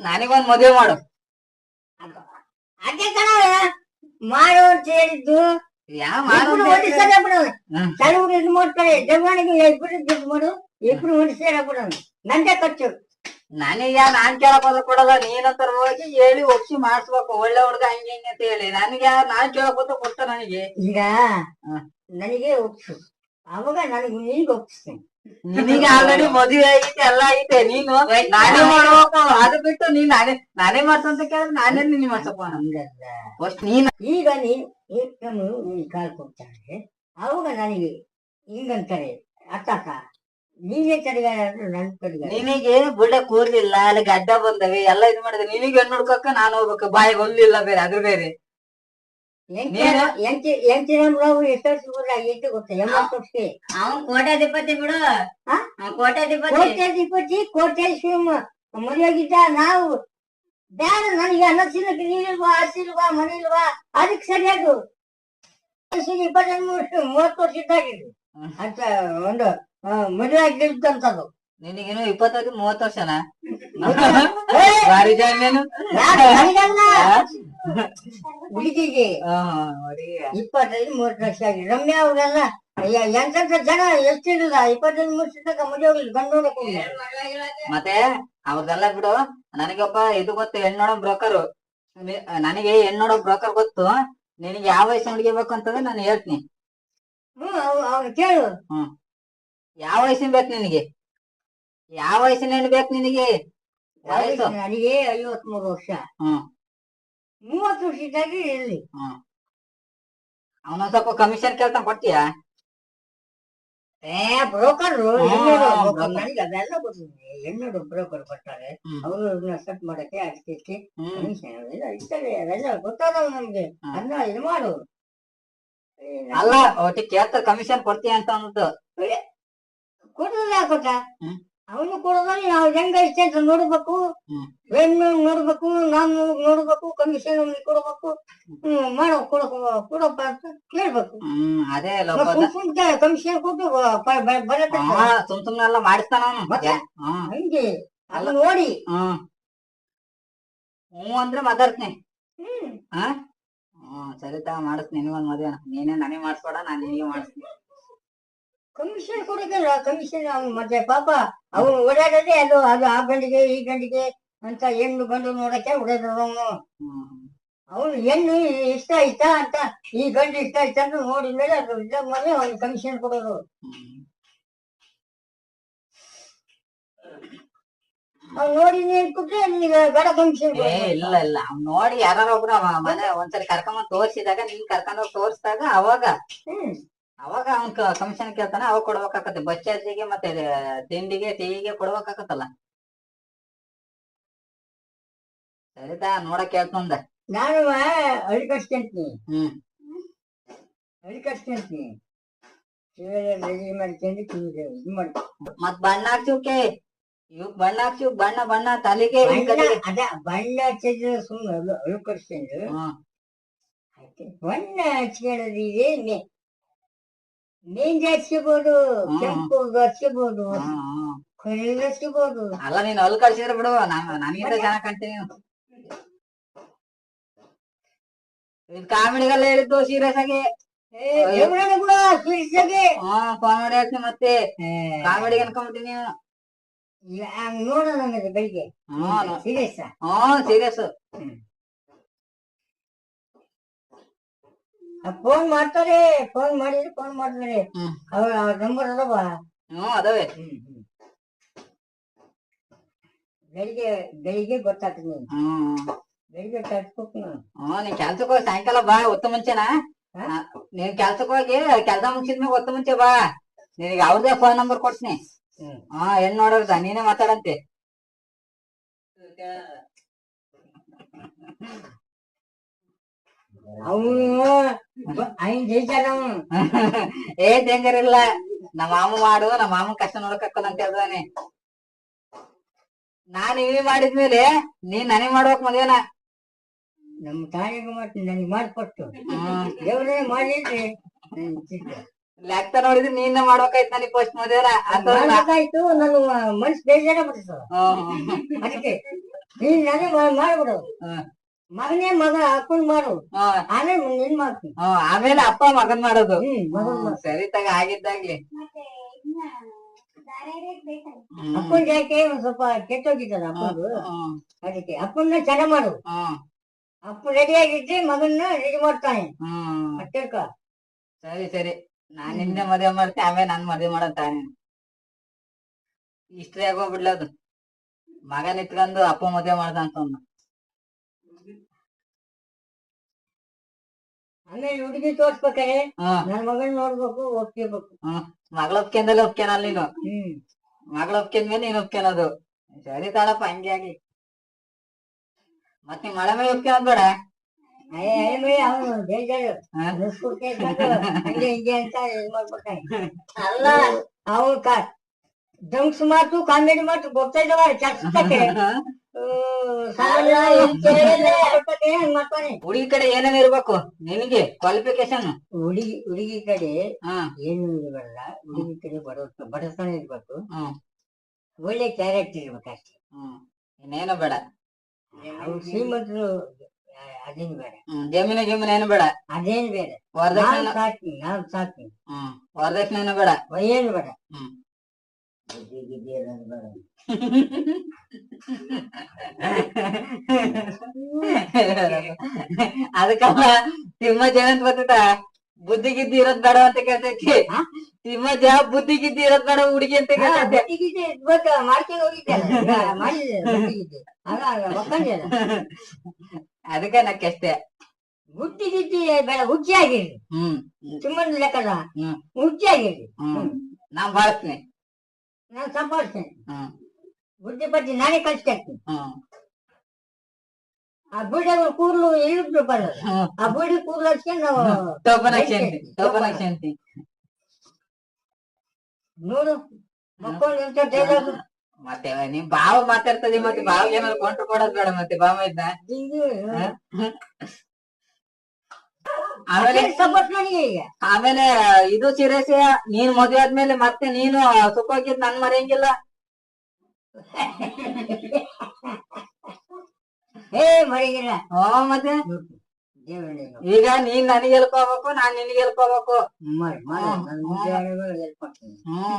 ನನಗೊಂದ್ ಮದುವೆ ಮಾಡು. ಅದೇ ಕಣವ ಮಾಡು ಅಂತ ಹೇಳಿದ್ದು. ಯಾವ ಮಾಡು ಇಬ್ರು ಒಂದೇ? ಸಲ ಬಿಡೋದು ಹ್ಮ್. ಕೆಲವರು ಇದು ಮಾಡ್ತಾರೆ ಜಗವಣಿಗೆ ಇಬ್ರು ದುಡ್ಡು ಮಾಡು. ಇಬ್ರು ಒಂದೇ ಸೇರ ಬಿಡೋದು ನಂದೇ ಖರ್ಚು. ನನಗೆ ನಾನ್ ಕೇಳಕ್ ಹೋದ ನೀನಂತರ ಹೋಗಿ ಹೇಳಿ ಒಪ್ಸಿ ಮಾಡಿಸ್ಬೇಕು. ಒಳ್ಳೆ ಹುಡುಗ ಹಂಗೆ ಹಿಂಗೆ ಅಂತ ಹೇಳಿ. ನನಗೆ ಯಾ ನಾನ್ ಕೇಳಕ್ ಹೋದ ಕೊಡ್ತ ನನಗೆ? ಈಗ ನನಗೆ ಒಪ್ಸು. ಅವಾಗ ನನಗೆ ಈಗ ಒಪ್ಪಿಸ್ತೇನೆ ನಿನಗೆ ಆಲ್ರೆಡಿ ಮದುವೆ ಐತೆ ಎಲ್ಲ ಐತೆ ನೀನು ನಾನೇ ಮಾಡ್ಬೇಕು ಅದು ಬಿಟ್ಟು ನೀನ್ ನಾನೇ ನಾನೇ ಮಾಡ್ಸಂತ ಕೇಳಿದ್ರೆ ನಾನೇ ನಿನ್ ಮಾಡ್ಸಪ್ಪ ಹಂಗಲ್ಲ. ಫಸ್ಟ್ ನೀನ್ ಈಗ ನೀನು ಈ ಕಾಲ್ ಕೊಡ್ತಾರೆ ಅವಾಗ ನನಗೆ ಹಿಂಗಂತಾರೆ ಅತ್ತಾಕ ನೀನೇ ಕಡಿಗಾರ ಅಂದ್ರೆ ನನ್ ಕಡಿಗಾರ ನಿನಗೆ ಬುಡ ಕೂರ್ಲಿಲ್ಲ ಅಲ್ಲಿ ಗಡ್ಡ ಬಂದವೆ ಎಲ್ಲ ಇದು ಮಾಡಿದ್ರೆ ನಿನಗೆ ಹೆಣ್ಣು ಹುಡ್ಕಕ್ಕ ನಾನು ಹೋಗ್ಬೇಕು. ಬಾಯಿಗೆ ಹೊಲ್ಲಿಲ್ಲ ಬೇರೆ ಅದು ಬೇರೆ. ಅವನ್ ಕೋಟ್ಯಾಧಿಪತಿ ಬಿಡು. ಕೋಟ್ಯಾಧಿಪತಿ ಕೋಟ್ಯಾಧಿಪತಿ ಕೋಟ್ಯಾಧೀಶ್ವರ ಮದುವೆಗಿದ್ದ ನಾವು ಬೇಡ ನನಗೆ ಅನ್ನ ತಿನ್ನಕ್ಕೆ ನೀರಿಲ್ವಾ ಹಸಿಲ್ವಾ ಮನೆ ಇಲ್ವಾ ಅದಕ್ಕೆ ಸರಿಯಾಗು. ಇಪ್ಪತ್ತೈದು ಮೂವತ್ತು ವರ್ಷ ಇದ್ದಾಗಿದ್ದು. ಅಂತ ಒಂದು ಮದುವೆ ಆಗಿರ್ತಂತದ್ದು ನಿನಗೇನು ಇಪ್ಪತ್ತೈದು ಮೂವತ್ತು ವರ್ಷನಾ? ಭಾರಿ ಜಾಮೇನು ಹುಡುಗಿಗೆ. ಇಪ್ಪತ್ತೈದು ಮೂವತ್ತು ವರ್ಷ ಆಗಿದೆ. ರಮ್ಯಾ ಅವ್ರೆಲ್ಲ? ಎಂತ ಜನ ಎಷ್ಟಿರಲ್ಲ ಇಪ್ಪತ್ತೈದು ಮೂವತ್ತು ತನಕ ಮದುವೆ ಹೋಗ್ಲಿ ಗಂಡು ಮತ್ತೆ ಅವ್ರದೆಲ್ಲ ಬಿಡು ನನಗೊಬ್ಬ ಇದು ಗೊತ್ತು ಹೆಣ್ಣೋಡ ಬ್ರೋಕರ್. ನನಗೆ ಹೆಣ್ಣೋಡ ಬ್ರೋಕರ್ ಗೊತ್ತು. ನಿನಗೆ ಯಾವ ವಯಸ್ಸು ಹುಡುಗಿ ಬೇಕು ಅಂತಂದ್ರೆ ನಾನು ಹೇಳ್ತೀನಿ. ಹ್ಮ್ ಅವ್- ಅವ್ರು ಕೇಳು. ಹ್ಮ್. ಯಾವ ವಯಸ್ಸಿನ ಬೇಕು ನಿನಗೆ? ಯಾವ ವಯಸ್ಸಿನ ಹೆಣ್ಣು ಬೇಕು ನಿನಗೆ? ವಯಸ್ಸು ನನಗೆ ಐವತ್ಮೂರು ವರ್ಷ. ಹ್ಮ್. ಮೂವತ್ತು ವರ್ಷ ಇದ್ದಾಗ ಇರ್ಲಿ ಅವನೊಂದ್ ಸ್ವಲ್ಪ ಕಮಿಷನ್ ಕೇಳ್ತಾನೆ ಕೊಡ್ತೀಯಾ? ಏ ಬ್ರೋಕರ್ broker. ನನಗೆ ಅದೆಲ್ಲ ಗೊತ್ತಿದೆ ಹೆಣ್ಣು ಬ್ರೋಕರ್ ಕೊಡ್ತಾರೆ. ಹ್ಮ್. ಅವರು ಸೆಟ್ ಮಾಡಕ್ಕೆ ಅದಕ್ಕೆ ಹ್ಮ್. ಕಮಿಷನ್ ಅವೆಲ್ಲ ಇರ್ತದೆ. ಅದೆಲ್ಲ ಗೊತ್ತಾದವ ನಮ್ಗೆ. ಹಾ. ಅದನ್ನ ಇದು ಮಾಡು. ಏ, ನನ್ಗೆ ಅಲ್ಲ ಒಟ್ಟಿಗೆ ಕೇಳ್ತಾರೆ ಕಮಿಷನ್ ಕೊಡ್ತೀಯ ಅಂತ ಅನ್ನೋದು. ಕೊಡೋದಿಲ್ಲ ಕೊಟ್ಟ. ಹ್ಮ್. ಅವನು ಕೊಡೋದ್ರೆ ನಾವು ಹೆಂಗ ಇಷ್ಟೇ ಅಂತ ನೋಡ್ಬೇಕು. ಬೆನ್ನು ಹೆಣ್ಣು ನೋಡ್ಬೇಕು ನಾನು ನೋಡ್ಬೇಕು ಕಮಿಷನ್ ಅವ್ನಿಗೆ ಕೊಡ್ಬೇಕು ಹ್ಮ್ ಮಾಡೋ ಕೊಡಕ್ ಕೊಡಪ್ಪ ಅಂತ ಕೇಳ್ಬೇಕು. ಅದೇ ಕಮಿಷನ್ ಕೊಟ್ಟು ಬರತ್ತೆ ಸುಮ್ ಸುಮ್ನೆ ಎಲ್ಲ ಮಾಡಿಸ್ತಾನ ಹಂಗೆ ಅಲ್ಲ. ನೋಡಿ. ಹ್ಮ್. ಹ್ಞೂ ಅಂದ್ರೆ ಮಾತಾಡ್ತೀನಿ. ಹ್ಮ್. ಸರಿ ತಗ ಮಾಡಿಸ್ತೀನಿ. ನಿನ್ಗೊಂದ್ ಮದುವೆ ನೀನೇ ನನಗೆ ಮಾಡಿಸ್ಬೇಡ ನಾನು ನಿನಗೆ ಮಾಡಿಸ್ತೀನಿ. ಕಮಿಷನ್ ಕೊಡೋದಿಲ್ಲ ಕಮಿಷನ್ ಅವ್ನು ಮತ್ತೆ ಪಾಪ ಅವನು ಓಡಾಡೋದೇ ಅದು ಅದು ಆ ಗಂಡಿಗೆ ಈ ಗಂಡಿಗೆ ಅಂತ ಹೆಣ್ಣು ಗಂಡು ನೋಡಕ್ಕೆ ಓಡಾಡೋನು ಹ್ಮ್ ಅವನು ಹೆಣ್ಣು ಇಷ್ಟ ಆಯ್ತಾ ಅಂತ ಈ ಗಂಡು ಇಷ್ಟ ಆಯ್ತಾ ಅಂತ ನೋಡಿದ ಮೇಲೆ ಅದು ಮನೆ ಮೇಲೆ ಅವ್ನು ಕಮಿಷನ್ ಕೊಡೋದು. ಅವ್ನು ನೋಡಿ ನೀನ್ ಕೊಟ್ರೆ ನಿನಗೆ ಗಡ ಕಮಿಷನ್ ಏ ಇಲ್ಲ ಇಲ್ಲ. ಅವ್ನು ನೋಡಿ ಯಾರು ಒಬ್ರು ಮನೆ ಒಂದ್ಸರಿ ಕರ್ಕೊಂಡ್ ತೋರ್ಸಿದಾಗ ನೀನ್ ಕರ್ಕೊಂಡ್ ತೋರಿಸಿದಾಗ ತೋರ್ಸಿದಾಗ ಅವಾಗ ಹ್ಮ್. ಅವಾಗ ಅವನ್ ಕಮಿಷನ್ ಕೇಳ್ತಾನೆ ಅವಾಗ ಕೊಡ್ಬೇಕಾಗತ್ತೆ ಬಸ್ ಚಾರ್ಜಿಗೆ ಮತ್ತೆ ತಿಂಡಿಗೆ ಟೀಗೆ ಕೊಡ್ಬೇಕಾಗತ್ತಲ್ಲ ಸರಿತಾ ನೋಡಕ್ ಕೇಳ್ತಂದ ನಾನು ಅಳಿ ಕಟ್ಸ್ಕೊಂತೀನಿ ಹ್ಮ್. ಇದು ಮಾಡಿ ಮತ್ ಬಣ್ಣ ಹಾಕ್ಸಿವ್ಕೆ ಇವಕ್ ಬಣ್ಣ ಹಾಕ್ಸಿವ್ ಬಣ್ಣ ಬಣ್ಣ ತಲೆಗೆ. ಅದ ಬಣ್ಣ ಹಚ್ಚಿದ್ರೆ ಸುಮ್ಮನೆ ಅಳು ಹ್ಮ್. ಬಣ್ಣ ಹಚ್ಕೊಳ್ಳೋದು ಮೇ ಮೆಹಂದಿ ಹಚ್ಕೋಬಹುದು. ಕೆಂಪು ಹಚ್ಕೋಬಹುದು. ಕರಿದು ಹಚ್ಕೋಬಹುದು ಅಲ್ಲ ನೀನ್ ಅಲ್ಲಿ ಕಳ್ಸಿದ್ರೆ ಬಿಡು. ನಾನು ನನಗಿಂತ ಚೆನ್ನಾಗ್ ಕಾಣ್ತೀನಿ ಇದು ಕಾಮಿಡಿಗೆಲ್ಲ ಹೇಳಿದ್ದು ಸೀರಿಯಸ್ ಆಗಿ ದೇವರನ್ನ ಕೂಡ ಸುರಿಸಾಗೆ ಹಾ ಕಾಮಿಡಿ ಅನ್ಕೊಂಬಿಟ್ಟಿ ಮತ್ತೆ. ಅನ್ಕೊಂಬಿಟ್ಟಿನಿ ನೋಡೋಣ ಬೆಳಿಗ್ಗೆ. ಹ್ಮ್ ಸೀರಿಯಸ್ ಹ್ಮ್ ಸೀರಿಯಸ್ ಫೋನ್ ಮಾಡ್ತಾರೆ ಫೋನ್ ಮಾಡಿದ್ರೆ ಫೋನ್ ಮಾಡ್ತಾರೆ. ಅವ್ರ ಅವ್ರ ನಂಬರ್ ಅದಾವ. ಹ್ಮ್ ಅದಾವೆ. ಬೆಳಿಗ್ಗೆ ಬೆಳಿಗ್ಗೆ ಗೊತ್ತಾಗ್ತದೆ ಹ್ಮ್ ಬೆಳಿಗ್ಗೆ ಕಟ್ಬೇಕು ನಾನು ಹ್ಮ್ ನೀನ್ ಕೆಲ್ಸಕ್ಕೆ ಹೋಗಿ ಸಾಯಂಕಾಲ ಬಾ ಒತ್ತ ಮುಂಚೆನಾ. ನೀನ್ ಕೆಲ್ಸಕ್ ಹೋಗಿ ಕೆಲ್ಸ ಮುಗಿಸಿದ್ಮೇಲೆ ಒತ್ತ ಮುಂಚೆ ಬಾ. ನಿನಗೆ ಅವ್ರದೇ ಫೋನ್ ನಂಬರ್ ಕೊಡ್ತೀನಿ. ಆ ಹಾ ಹೆಣ್ ನೋಡೋದ ನೀನೇ ಮಾತಾಡಂತೆ ಅವನು ಐನ್ ಜೈತಾನ ಅವನು ಏ ಡೇಂಜರ್ ಇಲ್ಲ. ನಮ್ಮ ಮಾಮ ಮಾಡು ನಮ್ಮ ಮಾಮನ್ ಕಷ್ಟ ನೋಡಕ್ ಅಂತ ಹೇಳ್ದಾನೆ. ನಾನ್ ಇವಿ ಮಾಡಿದ್ಮೇಲೆ ನೀನ್ ನನಗ್ ಮಾಡ್ಬೇಕ್ ಮದ್ವೆನ ನಮ್ಮ ತಾಯಿಗೆ ಮಾಡ್ತೀನಿ? ನನಗೆ ಮಾಡಿಕೊಟ್ಟು. ದೇವ್ರೇ ಮಾಡಿದ್ರಿ ಲೆಕ್ಕ ನೋಡಿದ್ರೆ ನೀನ ಮಾಡ್ಬೇಕಾಯ್ತು ನನಗೆ ಪೋಸ್ಟ್ ಮದುವೆ ಅಥವಾ ನಾ- ಮಾಡ್ಬೇಕಾಯ್ತು ನನ್ನ ಮನ್ಸು ಬೇಜಾರ ಬಿಡ್ತದ ಅದಕ್ಕೆ ನೀನ್ ನನಗೆ ಮಾಡ್ಬಿಡು. ಮಗನೇ ಮಗ ಹಾಕೊಂಡ್ ಮಾಡು. ಆಮೇಲೆ ನಿನ್ ಮಾಡ್ತೀನಿ ಹ್ಮ್. ಆಮೇಲೆ ಅಪ್ಪ ಮಗನ್ ಮಾಡೋದು. ಮಗನ್ ಸರಿ ತಗ ಆಗಿದ್ದಾಗ್ಲಿ. ಅಪ್ಪನ್ ಯಾಕೆ ಒಂದ್ ಸ್ವಲ್ಪ ಕೆಟ್ಟೋಗಿದ್ದಲ್ಲ ಅಪ್ಪಂದು? ಅದಕ್ಕೆ ಅಪ್ಪನ್ನ ಚೆನ್ನಾಗ್ ಮಾಡು. ಹ್ಮ್, ಅಪ್ಪ ರೆಡಿ ಆಗಿದ್ರೆ ಮಗನ್ನ ರೆಡಿ ಮಾಡ್ತಾನೆ. ಹ್ಮ್. ಅಷ್ಟೇಕ. ಸರಿ ಸರಿ. ನಾನ್ ನಿನ್ನೆ ಮದುವೆ ಮಾಡ್ತೀನಿ ಆಮೇಲೆ ನಾನ್ ಮದುವೆ ಮಾಡೋದ್ ತಾನೇ. ಇಷ್ಟೇ ಆಗೋಗ್ಬಿಡ್ಲ ಅದು ಮಗ ನಿತ್ಕೊಂಡು ಅಪ್ಪ ಮದುವೆ ಮಾಡ್ದ ಅಂತ ಆಮೇಲೆ ಹುಡುಗಿ ತೋರ್ಸ್ಬೇಕೇ? ನನ್ ಮಗನ್ ನೋಡ್ಬೇಕು ಒಪ್ಕೋಬೇಕು. ಮಗಳ ಒಪ್ಕೊಂಡಲ್ಲ ಒಪ್ಕೊನಲ್ಲ ನೀನು? ಹ್ಮ್. ಮಗಳ ಒಪ್ಕೊಂಡ್ಮೇಲೆ ನೀನ್ ಒಪ್ಕೊನದು ಸರಿ ತಾಳಪ್ಪ ಹಂಗೆ ಆಗಿ. ಮತ್ತೆ ಮಳೆ ಮೇಲೆ ಒಪ್ಕೊನೋದ್ ಬೇಡ? ಅಯ್ಯ ಅಯ್ಯ ಅವನು ಬೇಜಾರು ಹಾ? ಅನಿಸ್ಬಿಟ್ಟೆ ಸಾಕು. ಹಂಗೆ ಹಿಂಗೆ ಅಂತ ಇದ್ ಮಾಡ್ಬಿಟ್ಟಾನೆ ಅಲ್ಲ. ಅವನು ಜಂಕ್ಸ್ ಮಾತು ಕಾಮಿಡಿ ಮಾತು ಗೊತ್ತಾಯ್ತವ ಚರ್ಚೆ ಹುಡುಗಿ ಕಡೆ ಏನೇನ್ ಇರ್ಬೇಕು ನಿನಗೆ ಕ್ವಾಲಿಫಿಕೇಶನ್ ಹುಡುಗಿ ಹುಡುಗಿ ಕಡೆ ಹಾ. ಏನು ಇರಬಲ್ಲ ಹುಡುಗಿ ಕಡೆ ಬಡ ಬಡತನ ಇರ್ಬೇಕು. ಒಳ್ಳೆ ಕ್ಯಾರೆಕ್ಟರ್ ಇರ್ಬೇಕಷ್ಟೇ ಇನ್ನೇನು ಬೇಡ. ಶ್ರೀಮಂತರು ಅದೇನು ಬೇಡ. ಜಮೀನು ಗಿಮೀನು ಏನು ಬೇಡ. ಅದೇನು ಬೇಡ. ವರದಕ್ಷಿಣೆ. ಹಾಕಿ ಸಾಕ್ತೀನಿ ನಾನು ಸಾಕ್ತೀನಿ. ವರದಕ್ಷಿಣೆ ಏನು ಬೇಡ. ಏನು ಬೇಡ. ಹ್ಮ್ ಬುದ್ಧಿ ಗಿದ್ದಿ ಅನ್ನೋದು ಬೇಡ ಅದಕ್ಕಲ್ಲ ತಿಮ್ಮ ಜಯಂತ್ ಬರ್ತದ ಬುದ್ಧಿ ಗಿದ್ದಿ ಇರೋದ್ ಬೇಡ ಅಂತ ಕೇಳ್ತೈತಿ ತಿಮ್ಮ ಜಾ ಬುದ್ಧಿ ಗಿದ್ದಿ ಇರೋದ್ ಬೇಡ ಹುಡುಗಿ ಅಂತ ಕೇಳ್ತೈತೆ ಮಾಡ್ಕೊಂಡು ಹೋಗಿದ್ದಲ್ಲ ಮಾಡಿದೆ ಬುದ್ಧಿ ಗಿದ್ದಿ ಅಲ್ಲ ಅಲ್ಲ ಒಕ್ಕಂದಿಲ್ಲ ಅದಕ್ಕೆ ಬುದ್ಧಿ ಗಿದ್ದಿ ಬೇಡ ಹುಚ್ಚಿ ಆಗಿರ್ಲಿ ಹ್ಮ್ ಸುಮ್ಮನೆ ಲೆಕ್ಕದ. ಹುಚ್ಚಿ ಆಗಿರ್ಲಿ ಹ್ಮ್. ನಾನ್ ಬಾಳ್ತೀನಿ. ನಾನು ಸಂಪಾದಿಸ್ತೇನೆ ಬುದ್ಧಿ ಬುದ್ಧಿ ನಾನೇ ಕಳ್ಸ್ಕೊಡ್ತೀನಿ ಹ್ಮ್ ಆ ಬುಡಿಗಳು ಕೂರ್ಲು ಇಳಿದ್ರು ಬರಲ್ಲ. ಹ್ಮ್ ಆ ಬುಡಿ ಕೂರ್ಲು ಹಚ್ಕೊಂಡು ನಾವು ನೋಡು ಮಕ್ಕಳು ಎಂತ ಡೈಲಾಗ್? ಮತ್ತೆ ನಿಮ್ ಬಾವ ಮಾತಾಡ್ತದೆ ಮತ್ತೆ ಬಾವ ಏನಾದ್ರು ಕೊಂಟ್ರು ಕೊಡೋದ್ ಬೇಡ ಮತ್ತೆ ಬಾವ ಇದ್ದ ಆಮೇಲೆ ಸಪೋರ್ಟ್ ನನಗೆ ಈಗ. ಆಮೇಲೆ ಇದು ಸೀರಿಯಸ್ ನೀನ್ ಮದ್ವೆ ಆದ್ಮೇಲೆ ಮತ್ತೆ ನೀನು ಸುಖವಾಗಿದ್ ನನ್ ಮರೆಯಂಗಿಲ್ಲ ಏ ಮರಿಗಿಲ್ಲ ಓ ಮತ್ತೆ? ಈಗ ನೀನ್ ನನಗೆ ಹೇಳ್ಕೋಬೇಕು ನಾನ್ ನಿನ್ಗೆ ಹೇಳ್ಕೋಬೇಕು ಹ್ಮ್